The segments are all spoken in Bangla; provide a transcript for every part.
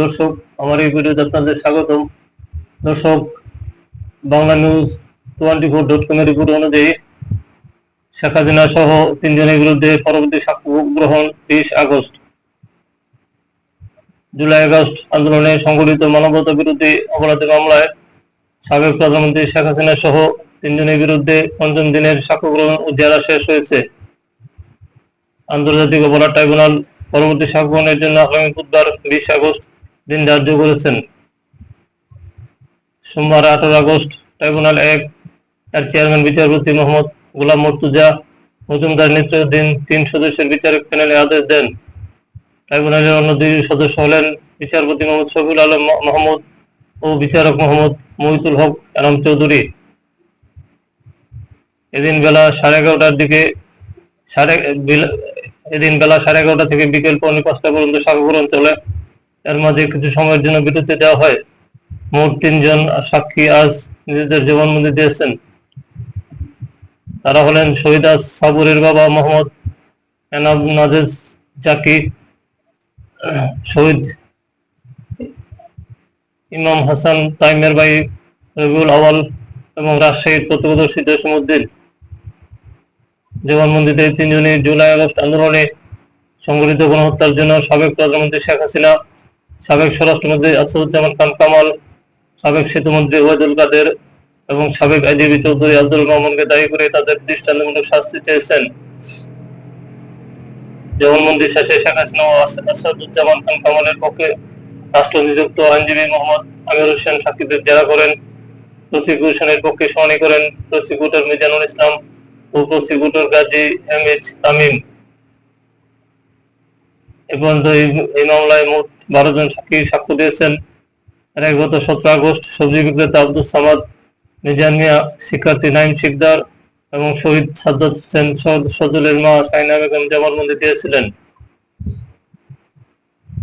দর্শক, আমার এই ভিডিওতে আপনাদের স্বাগতম। দর্শক, Bangla news twenty four dot কমের রিপোর্ট অনুযায়ী শেখ হাসিনা সহ তিনজনের বিরুদ্ধে পরবর্তী সাক্ষ্য গ্রহণ বিশ আগস্ট। জুলাই আগস্ট আন্দোলনে সংগঠিত মানবতা বিরোধী অপরাধী মামলায় সাবেক প্রধানমন্ত্রী শেখ হাসিনা সহ তিনজনের বিরুদ্ধে পঞ্চম দিনের সাক্ষ্য গ্রহণ ও জেরা শেষ হয়েছে। আন্তর্জাতিক অপরাধ ট্রাইব্যুনাল পরবর্তী সাক্ষ্য গ্রহণের জন্য আগামী বুধবার বিশ আগস্ট দিন ধার্য করেছেন। সোমবার আঠারো আগস্ট ট্রাইব্যুনাল এক এর চেয়ারম্যান বিচারপতি মোহাম্মদ গোলাম মর্তুজা মজুমদার নেতৃত্বাধীন তিন সদস্যের বিচারক প্যানেলে আদেশ দেন। ট্রাইব্যুনালের অন্য দুই সদস্য হলেন বিচারপতি মোহাম্মদ শফিউল আলম মোহাম্মদ ও বিচারক মোহাম্মদ মহিতুল হক এনাম চৌধুরী। এদিন বেলা সাড়ে এগারোটার দিকে সাড়ে এদিন বেলা সাড়ে এগারোটা থেকে বিকেল পৌনে পাঁচটা পর্যন্ত সাক্ষ্যগ্রহণ চলে এর মাঝে কিছু সময়ের জন্য বিরতি দেওয়া হয়। মোট তিনজন সাক্ষী আজ নিজেদের জবানবন্দি দিয়েছেন। তারা হলেন শহীদ আজ সাবুরের বাবা মোহাম্মদ এনাব নাজেজ জাকি, শহীদ ইমাম হাসান তাইমের ভাই রবিউল আওয়াল এবং রাজশাহীর প্রত্যক্ষদর্শী জসিমুদ্দিন জবানবন্দিতে তিনজনই জুলাই আগস্ট আন্দোলনে সংগঠিত গণহত্যার জন্য সাবেক প্রধানমন্ত্রী শেখ হাসিনা, সাবেক স্বরাষ্ট্রমন্ত্রী আসাদুজ্জামান খান কামাল, সাবেক সেতুমন্ত্রী ওয়াইদুল কাদের এবং সাবেক আইজিবি চৌধুরী আব্দুল রহমানকে দায়ী করে তাদের দৃষ্টান্তমূলক শাস্তি চেয়েছেন। জবানবন্দি শেষে শেখ হাসিনা ও আসাদুজ্জামান খান কামালের পক্ষে রাষ্ট্র নিযুক্ত আইনজীবী মোহাম্মদ আমির হোসেন সাক্ষীদের জেরা করেন। প্রসিকিউশনের পক্ষে শুনানি করেন prosecutor Mizanul Islam. Prosecutor Gazi M H Tamim এ পর্যন্ত এই- মামলায় মোট বারো জন সাক্ষী সাক্ষ্য দিয়েছেন। এর গত সতেরো আগস্ট সবজি বিক্রেতা আব্দুল সামাদ, মিজান মিয়া, শিক্ষার্থী নাইম শিকদার এবং শহীদ সাদ্দাত হোসেন সজলের মা সাইনা বেগম জবানবন্দি দিয়েছিলেন।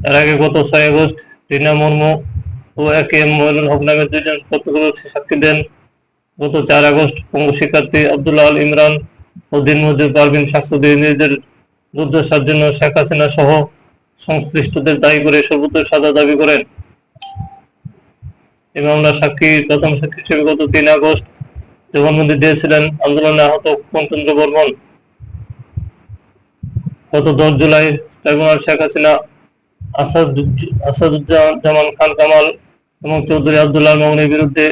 এর আগে গত ছয় August Rina Murmu O A K M Mohinul Haque নামের দুজন প্রত্যক্ষদর্শী সাক্ষী দেন। গত চার আগস্ট পঙ্গু শিক্ষার্থী আব্দুল্লাহ আল ইমরান ও দিনমজুর পারভিন সাক্ষ্য দিয়ে নিজেদের দুর্দশার জন্য শেখ হাসিনা সহ সংশ্লিষ্টদের দায়ী করে সর্বোচ্চ সাজা দাবি করেন। এই সাক্ষী প্রথম সাক্ষী হিসেবে গত তিন আগস্ট জবানবন্দি দিয়েছিলেন আন্দোলনে আহত পঞ্চন্দ্র বর্মন। গত দশ জুলাই ট্রাইব্যুনাল শেখ হাসিনা আসাদুজ্জ- আসাদুজ্জামান খান কামাল এবং চৌধুরী আব্দুল্লাহ মামুনের বিরুদ্ধে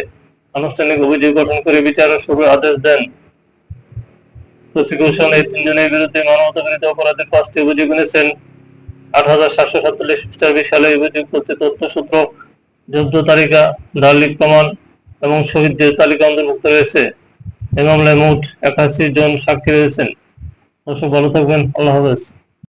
আনুষ্ঠানিক অভিযোগ গঠন করে বিচার শুরুর আদেশ দেন। প্রসিকিউশন এই তিনজনের বিরুদ্ধে মানবতা বিরোধী অপরাধের পাঁচটি অভিযোগ এনেছেন। আট হাজার সাতশো সাতচল্লিশ খ্রিস্টাব্দ সালে অভিযোগ করতে তথ্যসূত্র, যুদ্ধ তালিকা দালিক প্রমাণ এবং শহীদদের তালিকা অন্তর্ভুক্ত রয়েছে। এই মামলায় মোট একাশি জন সাক্ষী রয়েছেন। দর্শক, ভালো থাকবেন। আল্লাহ হাফেজ।